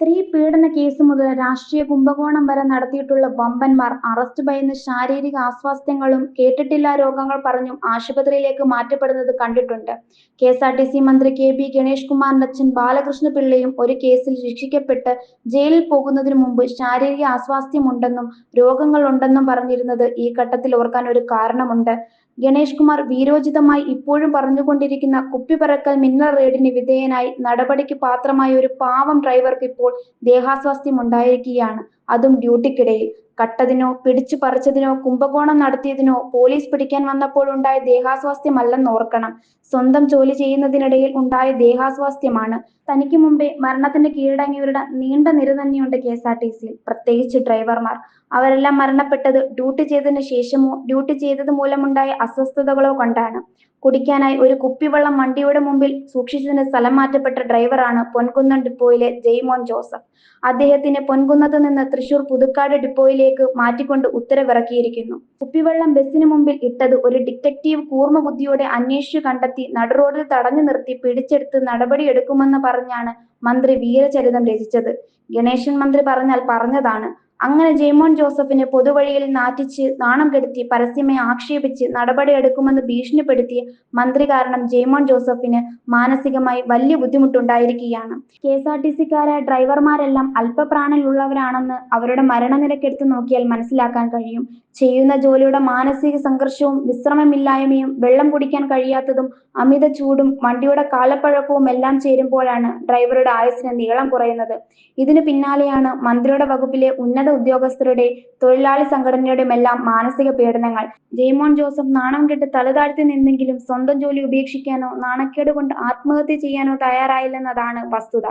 സ്ത്രീ പീഡന കേസ് മുതൽ രാഷ്ട്രീയ കുംഭകോണം വരെ നടത്തിയിട്ടുള്ള വമ്പന്മാർ അറസ്റ്റ് ഭയന്ന് ശാരീരിക ആസ്വാസ്ഥ്യങ്ങളും കേട്ടിട്ടില്ല രോഗങ്ങൾ പറഞ്ഞും ആശുപത്രിയിലേക്ക് മാറ്റപ്പെടുന്നത് കണ്ടിട്ടുണ്ട്. K S R T C മന്ത്രി കെ പി ഗണേഷ് കുമാറിന്റെ അച്ഛൻ ബാലകൃഷ്ണ പിള്ളയും ഒരു കേസിൽ ശിക്ഷിക്കപ്പെട്ട് ജയിലിൽ പോകുന്നതിന് മുമ്പ് ശാരീരിക അസ്വാസ്ഥ്യമുണ്ടെന്നും രോഗങ്ങൾ ഉണ്ടെന്നും പറഞ്ഞിരുന്നത് ഈ ഘട്ടത്തിൽ ഓർക്കാൻ ഒരു കാരണമുണ്ട്. ഗണേഷ് കുമാർ വീരോചിതമായി ഇപ്പോഴും പറഞ്ഞുകൊണ്ടിരിക്കുന്ന കുപ്പിപ്പറക്കൽ മിന്നൽ റെയ്ഡിന് വിധേയനായി നടപടിക്ക് പാത്രമായ ഒരു പാവം ഡ്രൈവർക്ക് ഇപ്പോൾ ദേഹാസ്വാസ്ഥ്യമുണ്ടായിരിക്കുകയാണ്. അതും ഡ്യൂട്ടിക്കിടയിൽ. കട്ടതിനോ പിടിച്ചു പറിച്ചതിനോ കുംഭകോണം നടത്തിയതിനോ പോലീസ് പിടിക്കാൻ വന്നപ്പോൾ ഉണ്ടായ ദേഹാസ്വാസ്ഥ്യമല്ലെന്ന് ഓർക്കണം സ്വന്തം ജോലി ചെയ്യുന്നതിനിടയിൽ ഉണ്ടായ ദേഹാസ്വാസ്ഥ്യമാണ്. തനിക്ക് മുമ്പേ മരണത്തിന് കീഴടങ്ങിയവരുടെ നീണ്ട നിര തന്നെയുണ്ട് കെ എസ് ആർ ടി സിയിൽ പ്രത്യേകിച്ച് ഡ്രൈവർമാർ. അവരെല്ലാം മരണപ്പെട്ടത് ഡ്യൂട്ടി ചെയ്തതിനു ശേഷമോ ഡ്യൂട്ടി ചെയ്തത് മൂലമുണ്ടായ അസ്വസ്ഥതകളോ കൊണ്ടാണ്. കുടിക്കാനായി ഒരു കുപ്പിവെള്ളം വണ്ടിയുടെ മുമ്പിൽ സൂക്ഷിച്ചതിന് സ്ഥലം മാറ്റപ്പെട്ട ഡ്രൈവറാണ് പൊൻകുന്നം ഡിപ്പോയിലെ ജെയ്മോൻ ജോസഫ്. അദ്ദേഹത്തിന് പൊൻകുന്നത്ത് നിന്ന് തൃശൂർ പുതുക്കാട് ഡിപ്പോയിലേക്ക് മാറ്റിക്കൊണ്ട് ഉത്തരവിറക്കിയിരിക്കുന്നു. കുപ്പിവെള്ളം ബസ്സിന് മുമ്പിൽ ഇട്ടത് ഒരു ഡിറ്റക്ടീവ് കൂർമ്മബുദ്ധിയോടെ അന്വേഷിച്ചു കണ്ടെത്തി നടുറോഡിൽ തടഞ്ഞു നിർത്തി പിടിച്ചെടുത്ത് നടപടിയെടുക്കുമെന്ന് പറഞ്ഞാണ് മന്ത്രി വീരചരിതം രചിച്ചത്. ഗണേശൻ മന്ത്രി പറഞ്ഞാൽ പറഞ്ഞതാണ്. അങ്ങനെ ജെയ്മോൻ ജോസഫിനെ പൊതുവഴിയിൽ നാറ്റിച്ച് നാണം കെടുത്തി പരസ്യമായി ആക്ഷേപിച്ച് നടപടിയെടുക്കുമെന്ന് ഭീഷണിപ്പെടുത്തിയ മന്ത്രി കാരണം ജെയ്മോൻ ജോസഫിന് മാനസികമായി വലിയ ബുദ്ധിമുട്ടുണ്ടായിരിക്കുകയാണ്. കെ എസ് ആർ ടി സിക്കാരായ ഡ്രൈവർമാരെല്ലാം അല്പപ്രാണനുള്ളവരാണെന്ന് അവരുടെ മരണനിരക്കെടുത്ത് നോക്കിയാൽ മനസ്സിലാക്കാൻ കഴിയും. ചെയ്യുന്ന ജോലിയുടെ മാനസിക സംഘർഷവും വിശ്രമമില്ലായ്മയും വെള്ളം കുടിക്കാൻ കഴിയാത്തതും അമിത ചൂടും വണ്ടിയുടെ കാലപ്പഴക്കവും എല്ലാം ചേരുമ്പോഴാണ് ഡ്രൈവറുടെ ആയുസിന് നീളം കുറയുന്നത്. ഇതിനു പിന്നാലെയാണ് മന്ത്രിയുടെ വകുപ്പിലെ ഉന്നത ഉദ്യോഗസ്ഥരുടെയും തൊഴിലാളി സംഘടനകളുടെയുമെല്ലാം മാനസിക പീഡനങ്ങൾ. ജെയ്മോൻ ജോസഫ് നാണം കെട്ട് തലതാഴ്ത്തി നിന്നെങ്കിലും സ്വന്തം ജോലി ഉപേക്ഷിക്കാനോ നാണക്കേട് കൊണ്ട് ആത്മഹത്യ ചെയ്യാനോ തയ്യാറായില്ലെന്നതാണ് വസ്തുത.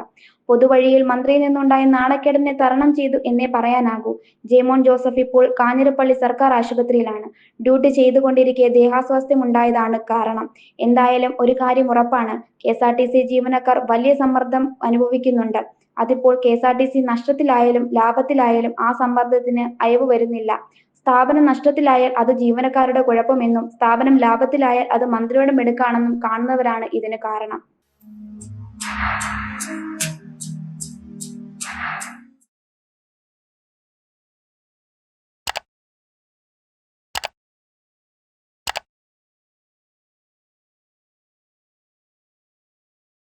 പൊതുവഴിയിൽ മന്ത്രിയിൽ നിന്നുണ്ടായ നാണക്കേടിനെ തരണം ചെയ്തു എന്നേ പറയാനാകൂ. ജെയ്മോൻ ജോസഫ് ഇപ്പോൾ കാഞ്ഞിരപ്പള്ളി സർക്കാർ ആശുപത്രിയിലാണ്. ഡ്യൂട്ടി ചെയ്തുകൊണ്ടിരിക്കെ ദേഹാസ്വാസ്ഥ്യം ഉണ്ടായതാണ് കാരണം. എന്തായാലും ഒരു കാര്യം ഉറപ്പാണ്. K S R T C ജീവനക്കാർ വലിയ സമ്മർദ്ദം അനുഭവിക്കുന്നുണ്ട്. അതിപ്പോൾ K S R T C നഷ്ടത്തിലായാലും ലാഭത്തിലായാലും ആ സമ്മർദ്ദത്തിന് അയവ് വരുന്നില്ല. സ്ഥാപനം നഷ്ടത്തിലായാൽ അത് ജീവനക്കാരുടെ കുഴപ്പമെന്നും സ്ഥാപനം ലാഭത്തിലായാൽ അത് മന്ത്രിയുടെ മിടുക്കാണെന്നും കാണുന്നവരാണ് ഇതിന് കാരണം.